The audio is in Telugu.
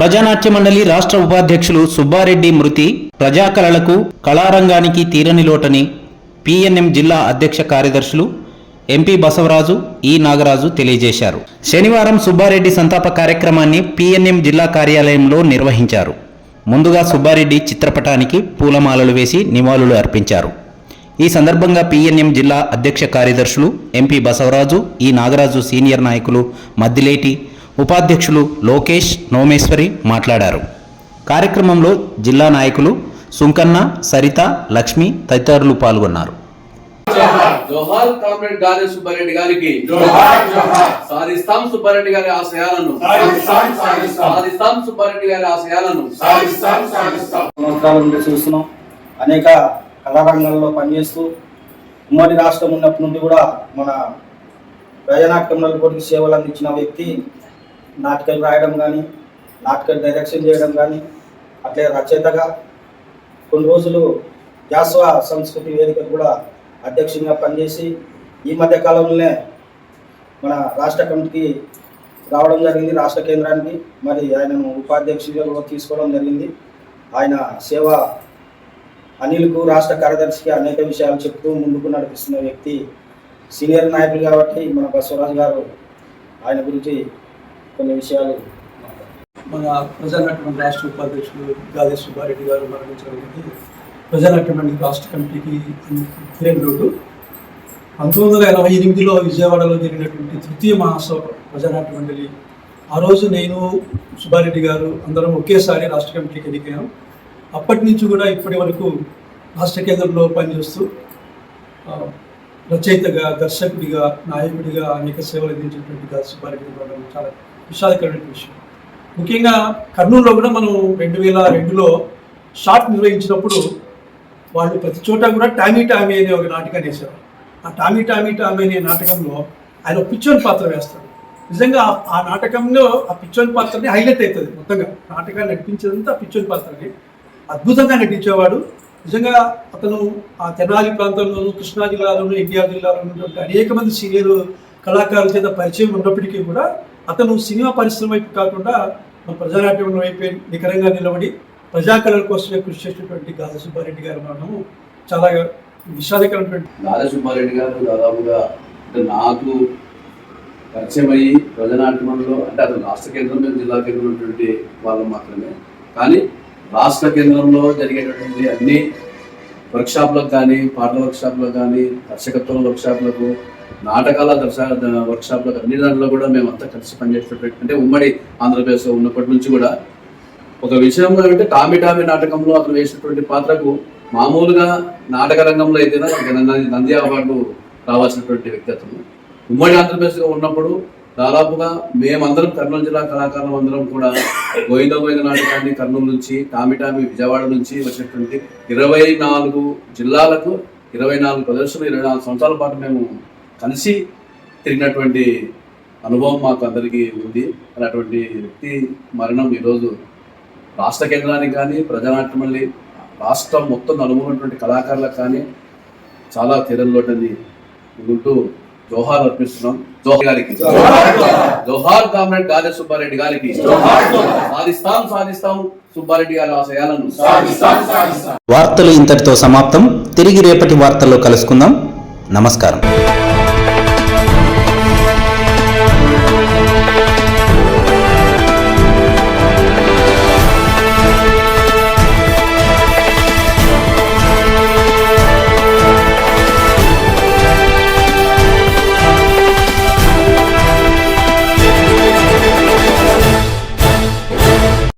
ప్రజానాట్య మండలి రాష్ట్ర ఉపాధ్యక్షులు సుబ్బారెడ్డి మృతి ప్రజాకళలకు కళారంగానికి తీరని లోటని పిఎన్ఎం జిల్లా అధ్యక్ష కార్యదర్శులు ఎంపీ బసవరాజు ఈ నాగరాజు తెలియజేశారు. శనివారం సుబ్బారెడ్డి సంతాప కార్యక్రమాన్ని పిఎన్ఎం జిల్లా కార్యాలయంలో నిర్వహించారు. ముందుగా సుబ్బారెడ్డి చిత్రపటానికి పూలమాలలు వేసి నివాళులు అర్పించారు. ఈ సందర్భంగా పిఎన్ఎం జిల్లా అధ్యక్ష కార్యదర్శులు ఎంపీ బసవరాజు ఈ నాగరాజు సీనియర్ నాయకులు మద్దిలేటి ఉపాధ్యక్షులు లోకేష్ నోమేశ్వరి మాట్లాడారు. కార్యక్రమంలో జిల్లా నాయకులు సుంకన్న సరిత లక్ష్మి తదితరులు పాల్గొన్నారు. జోహార్ కామ్రేడ్ గాలి సుబ్బారెడ్డి గారికి జోహార్ జోహార్. సాధిస్తాం సుబ్బారెడ్డి గారి ఆశయాలను. సాధిస్తాం సుబ్బారెడ్డి గారి ఆశయాలను. సంవత్సరాల నుండి చూస్తున్నాం. అనేక కళారంగంలో పనిచేస్తూ ఉమ్మడి రాష్ట్రం ఉన్నప్పటి నుండి కూడా మన ప్రజానాటకం నలుగురికి సేవలు అందించిన వ్యక్తి నాటకాలు రాయడం కానీ నాటకం డైరెక్షన్ చేయడం కానీ అట్లే రచయితగా కొన్ని రోజులు జాస్వా సంస్కృతి వేదిక కూడా అధ్యక్షంగా పనిచేసి ఈ మధ్య కాలంలోనే మన రాష్ట్ర కమిటీకి రావడం జరిగింది రాష్ట్ర కేంద్రానికి. మరి ఆయనను ఉపాధ్యక్షుడిగా కూడా తీసుకోవడం జరిగింది. ఆయన సేవ అనిల్కు రాష్ట్ర కార్యదర్శికి అనేక విషయాలు చెప్తూ ముందుకు నడిపిస్తున్న వ్యక్తి సీనియర్ నాయకులు కాబట్టి మన బసవరాజు గారు ఆయన గురించి కొన్ని విషయాలు. మన ప్రజానాట్యం రాష్ట్ర ఉపాధ్యక్షుడు గాలి సుబ్బారెడ్డి గారు మరణించడానికి ప్రజానాట్యం రాష్ట్ర కమిటీకి తీరని లోటు పంతొమ్మిది వందల ఎనభై ఎనిమిదిలో విజయవాడలో జరిగినటువంటి తృతీయ మహాసభ ప్రజానాట్య మండలి ఆ రోజు నేను సుబ్బారెడ్డి గారు అందరం ఒకేసారి రాష్ట్ర కమిటీకి ఎన్నికయ్యాం. అప్పటి నుంచి కూడా ఇప్పటి వరకు రాష్ట్ర కేంద్రంలో పనిచేస్తూ రచయితగా దర్శకుడిగా నాయకుడిగా అనేక సేవలు అందించినటువంటి గాలి సుబ్బారెడ్డి గారు చాలా విషాదకరమైన విషయం. ముఖ్యంగా కర్నూలులో కూడా మనం రెండు వేల రెండులో షాట్ నిర్వహించినప్పుడు వాళ్ళు ప్రతి చోట కూడా టామీ టామీ అనే ఒక నాటకాన్ని వేశారు ఆ టామీ టామీ టామీ అనే నాటకంలో ఆయన పిచ్చోని పాత్ర వేస్తాడు నిజంగా ఆ- నాటకంలో ఆ పిచ్చోని పాత్రని హైలైట్ అవుతుంది మొత్తంగా. నాటకాన్ని నడిపించేదంతా పిచ్చోని పాత్రని. అద్భుతంగా నటించేవాడు. నిజంగా అతను ఆ తెనాలి ప్రాంతంలోనూ కృష్ణా జిల్లాలోనూ ఎన్టీఆర్ జిల్లాలో ఉన్నటువంటి అనేక మంది సీనియర్ కళాకారుల చేత పరిచయం ఉన్నప్పటికీ కూడా అతను సినిమా పరిశ్రమ వైపు కాకుండా మన ప్రజానాట్యం వైపే నికరంగా నిలబడి ప్రజాకళల కోసమే కృషి చేసినటువంటి గాజు సుబ్బారెడ్డి గారు మనము చాలా విషాదకరమైనటువంటి గాలి సుబ్బారెడ్డి గారు దాదాపుగా అంటే నాకు పరిచయం అయ్యి ప్రజానాట్యంలో అంటే అతను రాష్ట్ర కేంద్రంలో జిల్లా కేంద్రం ఉన్నటువంటి వాళ్ళు మాత్రమే. కానీ రాష్ట్ర కేంద్రంలో జరిగేటటువంటి అన్ని వర్క్షాప్లకు కానీ పాటల వర్క్షాప్లకు కానీ దర్శకత్వం వర్క్షాప్లకు నాటకాల దర్శ వర్క్షాప్లకు అన్ని దాంట్లో కూడా మేము అంతా కలిసి పనిచేసేటట్టు అంటే ఉమ్మడి ఆంధ్రప్రదేశ్లో ఉన్నప్పటి నుంచి కూడా ఒక విషయంలో అంటే టామీ నాటకంలో అతను వేసినటువంటి పాత్రకు మామూలుగా నాటక రంగంలో అయితేనా నంది అవార్డు రావాల్సినటువంటి వ్యక్తి అతను. ఉమ్మడి ఆంధ్రప్రదేశ్లో ఉన్నప్పుడు దాదాపుగా మేమందరం కర్నూలు జిల్లా కళాకారులం అందరం కూడా గోవింద గోవింద నాటకాన్ని కర్నూలు నుంచి టామిటామి విజయవాడ నుంచి వచ్చినటువంటి ఇరవై నాలుగు జిల్లాలకు ఇరవై నాలుగు ప్రదర్శనలు ఇరవై నాలుగు సంవత్సరాల పాటు మేము కలిసి తిరిగినటువంటి అనుభవం మాకు అందరికీ ఉంది. అటువంటి వ్యక్తి మరణం ఈరోజు రాష్ట్ర కేంద్రానికి కానీ ప్రజానాట్యం మళ్ళీ రాష్ట్రం మొత్తం నలుగురున్నటువంటి కళాకారులకు కానీ చాలా తీరల్లోటని ఉంటూ జోహార్ అర్పిస్తున్నాం. జోహార్ గారికి. జోహార్ కామ్రేడ్ గాలి సుబ్బారెడ్డి గారికి. సాధిస్తాం సాధిస్తాం సుబ్బారెడ్డి గారి ఆశయాలను. సాధిస్తాం సాధిస్తాం. వార్తలు ఇంతటితో సమాప్తం. తిరిగి రేపటి వార్తల్లో కలుసుకుందాం. నమస్కారం.